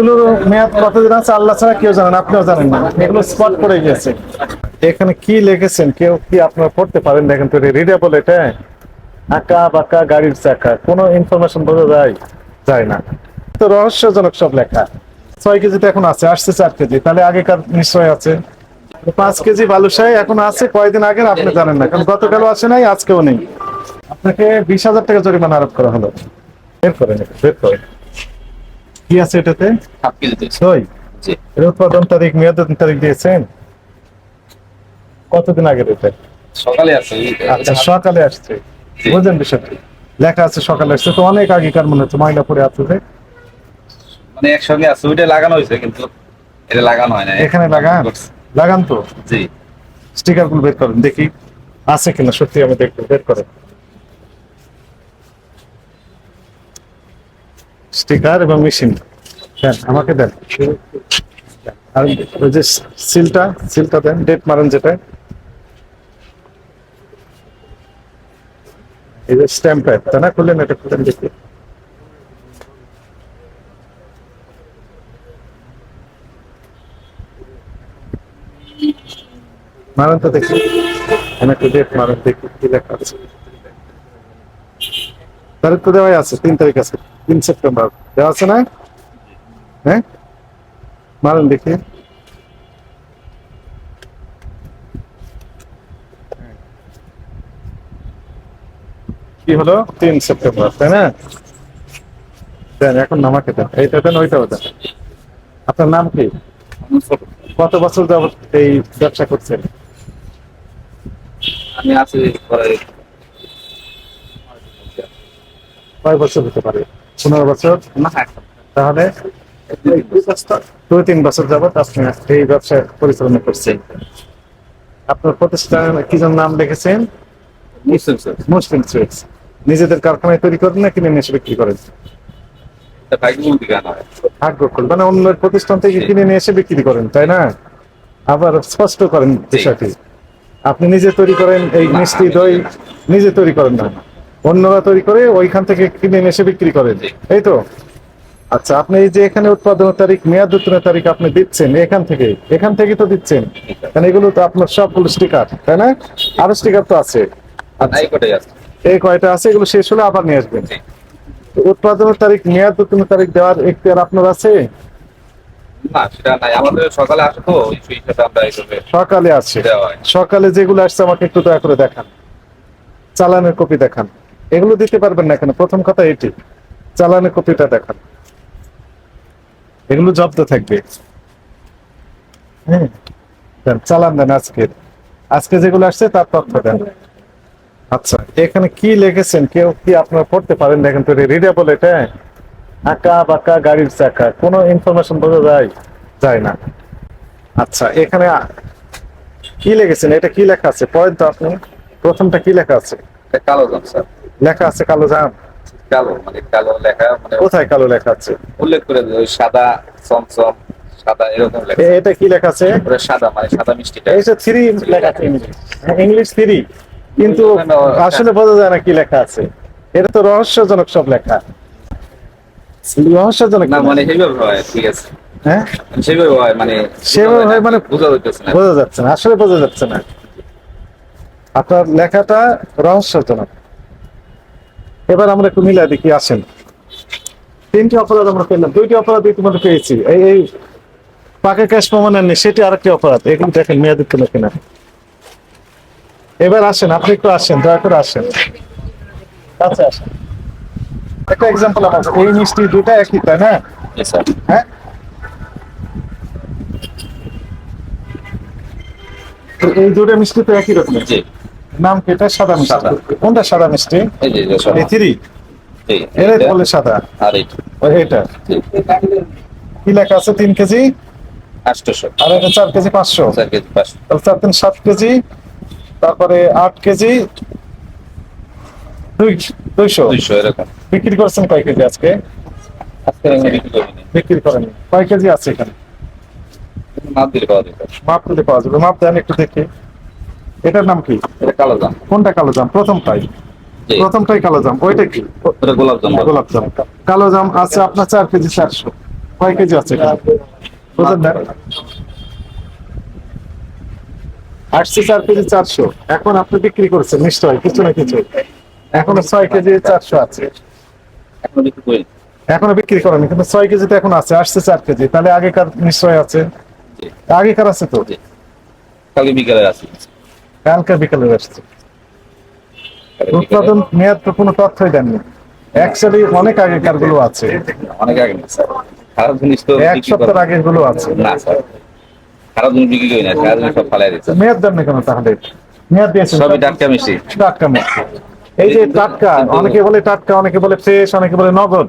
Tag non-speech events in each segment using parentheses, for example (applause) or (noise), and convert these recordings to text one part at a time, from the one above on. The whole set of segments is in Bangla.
এগুলোর মেয়াদ কতদিন আছে আল্লাহ ছাড়া কেউ জানেন আপনিও জানেন না। এগুলো স্পট করে গেছে এখানে কি লিখেছেন? কেউ কি আপনারা পড়তে পারেন? দেখেন তো রিডেবল এটা আঁকা বাঁকা গাড়ির চাকা, কোনো ইনফরমেশন বোঝা যায় যায় না। তো রহস্যজনক সব লেখা। ছয় কেজিতে এখন আছে, আসছে চার কেজি। তাহলে আগেকার নিশ্চয় আছে। পাঁচ কেজি বালুশাহী এখন আছে, কয়দিন আগের আপনি জানেন না, কারণ গতকালও আসে নাই, আজকেও নেই। আপনাকে বিশ হাজার টাকা জরিমানা আরোপ করা হলো। বের করেন বের করেন কি আছে এটাতে? হাফ কেজিতে ছয়? জি। এর উৎপাদন তারিখ মেয়াদন তারিখ দিয়েছেন? কতদিন আগের এটা? সকালে আছে আচ্ছা সকালে আসছে। বুঝলেন বিষয়টি? লেখা আছে সকালে আসছে তো অনেক আগেকার মনে হচ্ছে ময়লা পরে আছে যে। মানে একসঙ্গে আছে ওইটা লাগানো হয়েছে কিন্তু এটা লাগানো হয় না এখানে লাগান? লাগান তো? জি। স্টিকারগুলো বের করেন দেখি। আছে কিনা সত্যি আমি দেখব বের করেন। স্টিকার এবং মেশিন। দেন আমাকে দেন। আর ওই যে সিলটা সিলটা দেন, ডেট মারেন যেটা। এই যে স্ট্যাম্প টাইপ তাই না? খুললেন এটা, খুললেন দেখি। মারেন তো দেখি। একটু ডেট মারেন, দেখি কি লেখা আছে। তারিখ তো দেওয়াই আছে, তিন তারিখ আছে। তিন সেপ্টেম্বর। দেওয়া আছে না? হ্যাঁ? মারেন দেখি। কি হলো? তিন সেপ্টেম্বর তাই না? দেন এখন আমাকে দেন। এইটা দেন ওইটাও দেন আপনার নাম কি? কত বছর যাবত এই ব্যবসা করছেন? আমি আছি কয় বছর হতে পারে? পনেরো বছর। তাহলে দুই তিন বছর যাবত আপনি এই ব্যবসা পরিচালনা করছেন। আপনার প্রতিষ্ঠানের কি যেন নাম লিখেছেন মুসলিম সুইটস। নিজেদের কারখানায় তৈরি করেন না কিনে নিয়ে এসে বিক্রি করেন? করেন মানে অন্যের প্রতিষ্ঠান থেকে কিনে নিয়ে এসে বিক্রি করেন তাই না? আবার স্পষ্ট করেন বিষয়টি। আপনি নিজে তৈরি করেন এই মিষ্টি দই নিজে তৈরি করেন না। অন্যরা তৈরি করে ওইখান থেকে কিনে এসে বিক্রি করেন। এই তো? আচ্ছা আপনি এই যে এখানে উৎপাদনের তারিখ মেয়াদ উত্তরের তারিখ আপনি দিচ্ছেন এখান থেকে এখান থেকে তো দিচ্ছেন। কারণ এগুলো তো আপনার সবগুলো স্টিকার তাই না? আরও স্টিকার তো আছে। এই কটাই আছে। এই কয়টা আছে? এগুলো শেষ হলে আবার নিয়ে আসবেন। উৎপাদনের তারিখ মেয়াদ উত্তরের তারিখ দেওয়ার এখতিয়ার আপনার আছে? সকালে আছে সকালে যেগুলো আসছে আমাকে একটু দয়া করে দেখান। চালানের কপি দেখান। এগুলো দিতে পারবেন না এখানে। প্রথম কথা এটি। চালানের কপিটা দেখান। এগুলো জব্দ থাকবে। হ্যাঁ। চালান দেন আজকে। আজকে যেগুলো আসছে, তার তথ্য দেন। আচ্ছা এখানে কি লিখেছেন? কেউ কি আপনারা পড়তে পারেন? দেখেন তো রিডেবল এটা আঁকা বাঁকা গাড়ির চাকা। কোনো ইনফরমেশন বোঝা যায়? যায় না। আচ্ছা এখানে কি লিখেছেন? এটা কি লেখা আছে? পয়েন্ট তো আপনি প্রথমটা কি লেখা আছে? কালো জাম স্যার। লেখা আছে কালো জাম? কালো মানে কালো লেখা মানে কোথায় কালো লেখা আছে? উল্লেখ করে ওই সাদা চমচম সাদা এরকম লেখা। এটা কি লেখা আছে? সাদা মানে সাদা মিষ্টিটা। এই যে থ্রি লেখা আছে ইংলিশ। English three. কিন্তু আসলে বোঝা যায় না কি লেখা আছে। এটা তো রহস্যজনক সব লেখা। রহস্যজনক না মানে সেইভাবে হয় ঠিক আছে। হ্যাঁ? সেভাবে হয় মানে সেভাবে হয় মানে- বোঝা না। বোঝা যাচ্ছে না আসলে বোঝা যাচ্ছে না। আপনার লেখাটা রহস্যজনক। এবার আমরা একটু মিলাই দেখি আসেন। তিনটি অপরাধ আমরা পেলাম। দুইটি অপরাধ ইতিমধ্যে পেয়েছি। এই এই পাকে ক্যাশ প্রমাণ নেই সেটি আরেকটি অপরাধ। এগুলো দেখেন মেয়াদ উত্তীর্ণ কিনা। এবার আসেন আপনি একটু আসেন দয়া করে আসেন। আচ্ছা আসেন। একটা এক্সাম্পল আমার। এই মিষ্টি দুটা একই তাই না? হ্যাঁ? এই দুটো মিষ্টি তো একই রকম জি। নাম কি এটা? সাদা মিষ্টি। কোনটা সাদা মিষ্টি? এই যে এই থ্রি। এর বলে সাদা। আর এটা কি লেখা আছে? তিন কেজি? আটশোশো। আর এটা চার কেজি পাঁচশো। চার কেজি পাঁচশো। তাহলে চার তিন সাত কেজি। তারপরে আট কেজি। দুই দুইশো। দুইশো এরকম। বিক্রি করছেন কয় কেজি আজকে? বিক্রি করিনি। কয় কেজি আছে এখানে? মাপ দিলে পাওয়া যেত মাপ দিলে পাওয়া যাবে। মাপ দেন একটু দেখি। এটার নাম কি? এটা কালো জাম। কোনটা কালো জাম? প্রথমটাই প্রথমটাই কালো জাম। ওইটা কি? ওটা গোলাপ জাম। গোলাপ জাম। কালো জাম আছে আপনার চার কেজি চারশো। কয় কেজি আছে বুঝলেন না? আসছে চার কেজি চারশো। এখন আপনি বিক্রি করছেন নিশ্চয় কিছু না কিছু। এখনও ছয় কেজি চারশো আছে। এখন বিক্রি করেনি কিন্তু ছয় কেজি তো এখন আছে আসছে চার কেজি। তাহলে আগেকার নিশ্চয় আছে। আগেকার আছে তো? জি। কালকে বিকালে আছে কালকে বিকালে আসছে। উৎপাদন মেয়াদ তো কোনো তথ্যই দেননি। অ্যাকচুয়ালি অনেক আগেকারগুলো আছে। অনেক আগে না খারাপ জিনিস তো এক বিক্রি সপ্তাহ আগেরগুলো আছে। না স্যার। খারাপ জিনিস বিক্রি করি না খারাপ জিনিস সব ফালাই দিচ্ছে। মেয়াদ দেন না কেন তাহলে? মেয়াদ দিয়েছেন সবই টাটকা মিষ্টি। টাটকা মিষ্টি। এই যে টাটকা (laughs) অনেকে বলে টাটকা অনেকে বলে ফ্রেশ অনেকে বলে নগদ।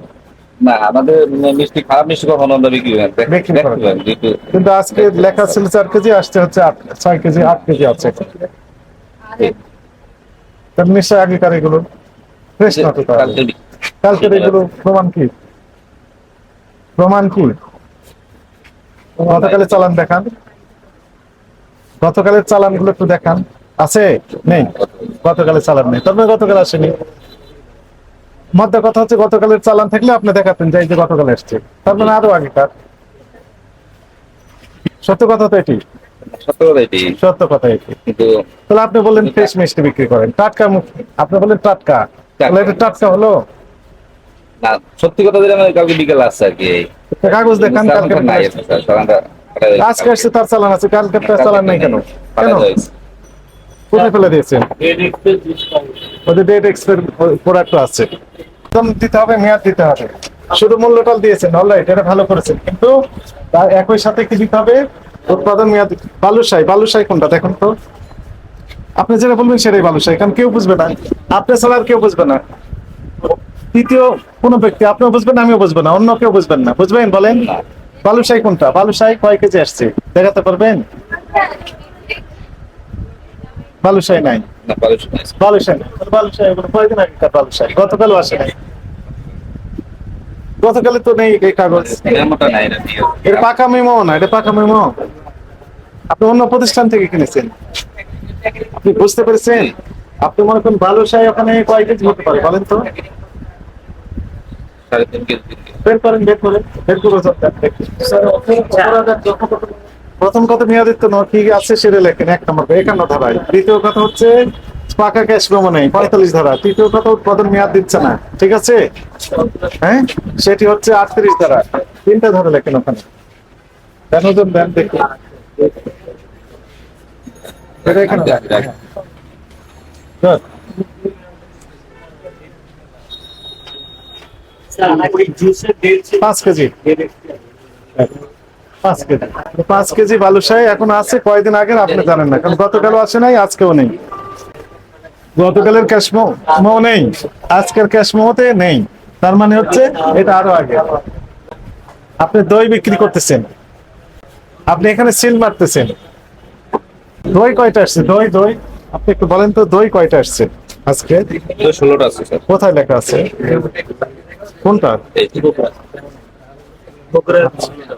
না আমাদের মিষ্টি খারাপ মিষ্টি কখনো আমরা বিক্রি করি না। দেখ- বিক্রি দেখতে করেন। কিন্তু আজকে লেখা ছিল চার কেজি আসছে হচ্ছে ছয় কেজি আট কেজি আছে। তার নিশ্চয় আগেকার এগুলো। ফ্রেশ না তো তাহলে। কালকে বিক্রি- কালকের এগুলো প্রমাণ কি? প্রমাণ কি? গতকালের চালান দেখান। গতকালের চালানগুলো একটু দেখান। আছে? নেই। গতকালের চালান নেই। তবে গতকাল আসেনি। মধ্যে কথা হচ্ছে গতকালের চালান থাকলে আপনি দেখাতেন যে এই যে গতকাল এসছে। তার মানে আরও আগেকার? সত্য কথা তো এটি? সত্য কথা এটি। সত্য কথা এটি। কিন্তু তাহলে আপনি বললেন ফ্রেশ মিষ্টি বিক্রি করেন। টাটকা আপনি বললেন টাটকা। তাহলে এটা টাটকা হলো? না সত্যি কথা দিলে আমাদের কালকে বিকালে আসছে আর কি কাগজ দেখান চালান কালকে। আজকে আসছে তার চালান আছে কালকে তার চালান নাই কেন? কেন? কোথায় ফেলে দিয়েছেন? ওদের ডেট এক্সপায়ার প্রোডাক্ট আছে। দাম দিতে হবে, মেয়াদ দিতে হবে। শুধু মূল্যটাল দিয়েছেন অলরাইট এটা ভালো করেছেন। কিন্তু একই সাথে কি দিতে হবে? উৎপাদন মেয়াদ, বালুশাই বালুশাই কোনটা দেখুন তো। আপনি যেটা বলবেন সেটাই বালুশাই, কারণ কেউ বুঝবে না। আপনি ছাড়া আর কেউ বুঝবে না। তৃতীয় কোন ব্যক্তি, আপনিও বুঝবেন, আমিও বুঝব না, অন্য কেউ বুঝবেন না। বুঝবেন, বলেন। বালুশাই কোনটা? বালুশাই কয় কেজি আসছে? দেখাতে পারবেন? বালুশাই নাই? আগেকার গতকালও আসে নাই। গতকালে তো নেই এই কাগজ। পাকা মেমো না এটা পাকা মেমো। আপনি অন্য প্রতিষ্ঠান থেকে কিনেছেন। আপনি বুঝতে পেরেছেন? আপনি মনে করেন বালুশাই ওখানে কয় কেজি হতে পারে বলেন তো। বের করেন বের করেন। বের করে প্রথম কথা মেয়াদিত্ব ন কি আছে সেটা লেখেন এক নম্বর একান্ন ধারায়। দ্বিতীয় কথা হচ্ছে পাকা ক্যাশ মেমো নেই পঁয়তাল্লিশ ধারা। তৃতীয় কথা উৎপাদন মেয়াদ দিচ্ছে না ঠিক আছে? হ্যাঁ? সেটি হচ্ছে আটত্রিশ ধারা। তিনটা ধারা লেখেন ওখানে। দেন ওজন দেন দেখি। এটা এখানে. পাঁচ কেজি। পাঁচ কেজি। পাঁচ কেজি বালুশাই এখন আছে কয়দিন আগের আপনি জানেন না কারণ গতকালও আসে নাই আজকেও নেই। গতকালের ক্যাশমো নেই আজকের ক্যাশমোতে নেই। তার মানে হচ্ছে এটা আরও আগে। আপনি দই বিক্রি করতেছেন। আপনি এখানে সিল মারতেছেন। দই কয়টা আসছে? দই দই। আপনি একটু বলেন তো দই কয়টা আসছে আজকে? ষোলোটা আছে কোথায় লেখা আছে? কোনটা।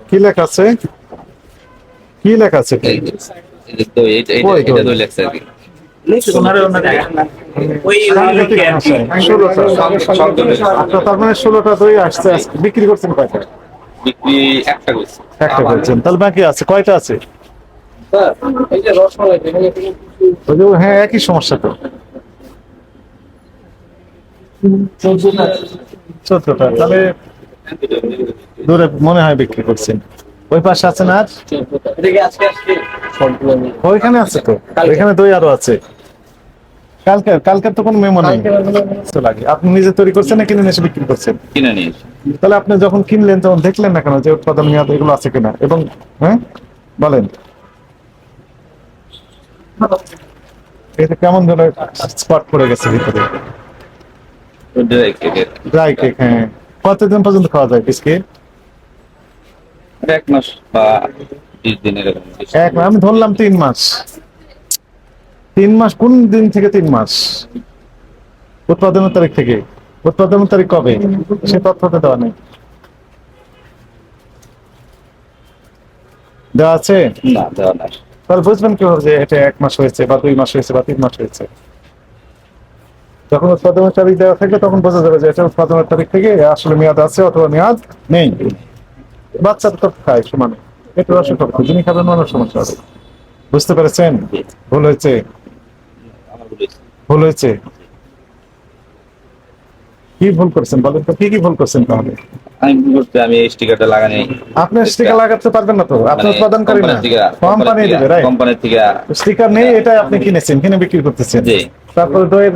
কি লেখা আছে? কি লেখা আছে? তার মানে ষোলোটা দই আসছে। বিক্রি করছেন কয়টা? বিক্রি একটা করছে। একটা করছেন। তাহলে বাকি আছে। কয়টা আছে? হ্যাঁ একই সমস্যা তো। চোদ্দটা। তাহলে দূরে মনে হয় বিক্রি করছেন ওই পাশে আছে না ওইখানে আছে তো। ওইখানে দই আরও আছে। কালকে কালকে তো কোনো মেমো নেই। লাগে। আপনি নিজে তৈরি করছেন না কিনে এসে বিক্রি করছেন? কিনে নিয়েছি তাহলে আপনি যখন কিনলেন তখন দেখলেন না কেন যে উৎপাদন মেয়াদ এগুলো আছে কিনা? এবং হ্যাঁ? বলেন। এটা কেমন ধরনের স্পট পড়ে গেছে ভিতরে? ড্রাই কেকের ড্রাই কেক হ্যাঁ। কতদিন পর্যন্ত খাওয়া যায় বিস্কিট এক মাস বা বিশ দিন এক আমি ধরলাম তিন মাস। তিন মাস কোন দিন থেকে তিন মাস? উৎপাদনের তারিখ থেকে। উৎপাদনের তারিখ কবে? সে তথ্যটা দেওয়া নেই। দেওয়া আছে? না দেওয়া নাই। তাহলে বুঝবেন কীভাবে যে এটা এক মাস হয়েছে বা দুই মাস হয়েছে বা তিন মাস হয়েছে। যখন উৎপাদনের তারিখ দেওয়া থাকবে তখন বোঝা যাবে যে এটা উৎপাদনের তারিখ থেকে আসলে মেয়াদ আছে অথবা মেয়াদ নেই। বাচ্চারা তো খায় সমানে। রসে করতে যিনি খাবেন মানুষ সমস্যা হবে। বুঝতে পেরেছেন? ভুল হয়েছে? ভুল হয়েছে। কি ভুল করছেন বলেন তো? কি কি ভুল করছেন তাহলে? আমি ভুল করতে আমি এই স্টিকারটা লাগানি আপনি স্টিকার লাগাতে পারবেন না তো? আপনি উৎপাদনকারী না। কোম্পানি দেবে রাইট কোম্পানির থেকে স্টিকার নেই এটা আপনি কিনেছেন কিনে বিক্রি করতেছেন। তারপরে দইয়ের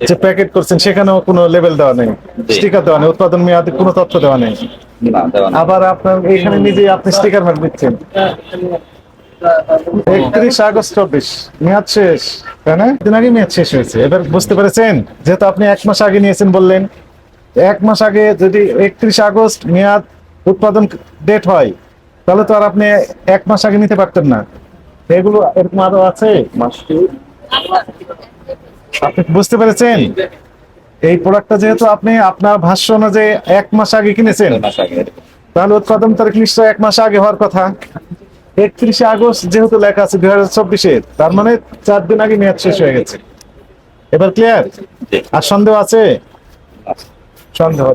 যে প্যাকেট করছেন সেখানেও কোনো লেভেল দেওয়া নেই স্টিকার দেওয়া নেই উৎপাদন মেয়াদে কোনো তথ্য দেওয়া নেই। আবার আপনার এখানে নিজেই আপনি স্টিকার মার দিচ্ছেন। একত্রিশ আগস্ট চব্বিশ মেয়াদ শেষ তাই না? দিন আগে মেয়াদ শেষ হয়েছে এবার বুঝতে পেরেছেন? যেহেতু আপনি এক মাস আগে নিয়েছেন বললেন এক মাস আগে যদি একত্রিশ আগস্ট মেয়াদ উৎপাদন ডেট হয় তাহলে তো আর আপনি এক মাস আগে নিতে পারতেন না। এগুলো এরকম আরও আছে? আপনি বুঝতে পেরেছেন? এই প্রোডাক্টটা যেহেতু আপনি আপনার ভাষ্য অনুযায়ী এক মাস আগে কিনেছেন তাহলে উৎপাদন তারিখ নিশ্চয় এক মাস আগে হওয়ার কথা। একত্রিশে আগস্ট যেহেতু লেখা আছে দুই হাজার চব্বিশে তার মানে চার দিন আগে মেয়াদ শেষ হয়ে গেছে। এবার ক্লিয়ার আর সন্দেহ আছে? সন্দেহ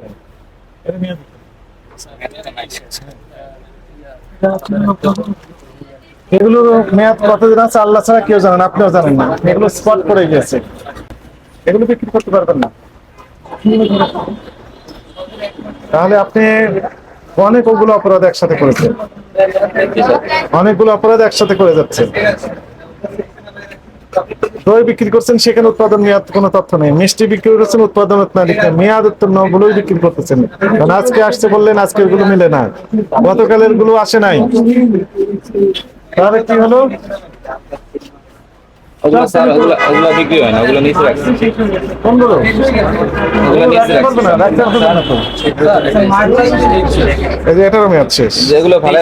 এগুলোর মেয়াদ কতদিন আছে আল্লাহ ছাড়া কেউ জানেন আপনিও জানেন না। এগুলো স্পট পড়ে গেছে এগুলো বিক্রি করতে পারবেন না। তাহলে আপনি অনেক ওগুলো অপরাধ একসাথে করেছেন অনেকগুলো অপরাধ একসাথে করে যাচ্ছেন। দই বিক্রি করছেন, সেখানে উৎপাদন মেয়াদ কোনো তথ্য নেই। মিষ্টি বিক্রি করছেন, উৎপাদন তালিকা মেয়াদ উত্তীর্ণ গুলোই বিক্রি করতেছেন। কারণ আজকে আসছে বললেন, আজকে ওগুলো মিলে না। গতকালেরগুলো আসে নাই। তাহলে কি হলো? ওগুলো স্যার ওগুলো ওগুলো বিক্রি হয় না ওগুলো নিচে রাখছি। কোনগুলো ওগুলো নিচে রাখছি। রাখতে হবে না তো। এই যে এটারও মেয়াদ শেষ। যেগুলো ভালো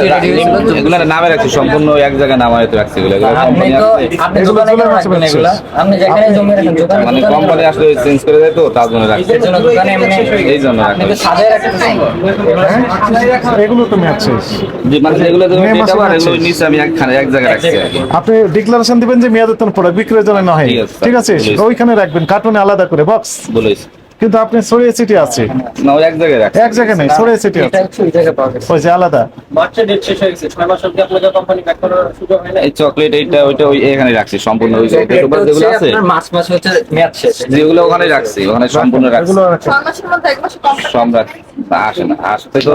এগুলো নামে রাখছি সম্পূর্ণ এক জায়গায় নামে রাখছি এগুলো। এগুলো আপনি তো আপনি দোকানে জুলাই কেন মাসে রাখবেন বেচছে। আপনি যেখানে জমি রাখেন দোকানে মানে কোম্পানি আসলে চেঞ্জ করে দেয় তো তার জন্য রাখছি। এর জন্য দোকানে এমনি এই জন্য আপনি তো সাজায় রাখতেছেন হ্যাঁ? এগুলো তো মেয়াদ শেষ। যে মানে এগুলো তো। এগুলো নিচে আমি এক জায়গায় রাখছি আপনি ডিক্লারেশন দিবেন যে মেয়াদ জন্য নয় ঠিক আছে। ওইখানে রাখবেন কার্টুনে আলাদা করে বক্স। বলেছি। কিন্তু আপনি ছড়িয়ে ছিটিয়ে আছে। না এক জায়গায় এক জায়গায় নেই ছড়িয়ে এটা আছে ওই জায়গায় পাওয়া গেছে। ওই যে আলাদা। ডেট শেষ হয়ে গেছে ছয় মাস অব্দি আপনাকে কোম্পানি ব্যাক করার সুযোগ হয় না এই চকলেট এইটা ওইটা ওই এখানে রাখছি সম্পূর্ণ ওই যেগুলো আছে। আপনার মাস মাস হচ্ছে মেয়াদ শেষ। যেগুলো ওখানে রাখছি ওখানে সম্পূর্ণ রাখছি। এগুলো। ছয় মাসের মধ্যে এক মাসে কম সব রাখছি। আসে না আসতে তো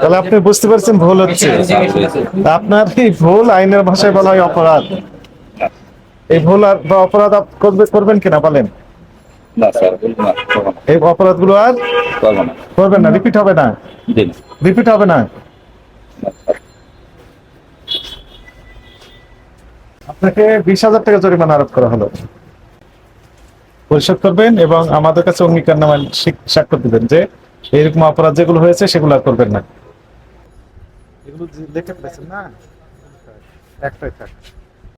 তাহলে আপনি বুঝতে পারছেন ভুল হচ্ছে। আপনার এই ভুল আইনের ভাষায় বলা হয় অপরাধ। এই ভুল আর বা অপরাধ করবে করবেন কিনা বলেন। না স্যার এই অপরাধগুলো আর করবেন না রিপিট হবে না। রিপিট হবে না। আপনাকে বিশ হাজার টাকা জরিমানা আরোপ করা হলো। পরিশোধ করবেন এবং আমাদের কাছে অঙ্গীকার নামা স্বাক্ষর দিবেন যে এইরকম অপরাধ যেগুলো হয়েছে সেগুলো আর করবেন না। এগুলো লিখে ফেলেছেন না? একটাই থাক।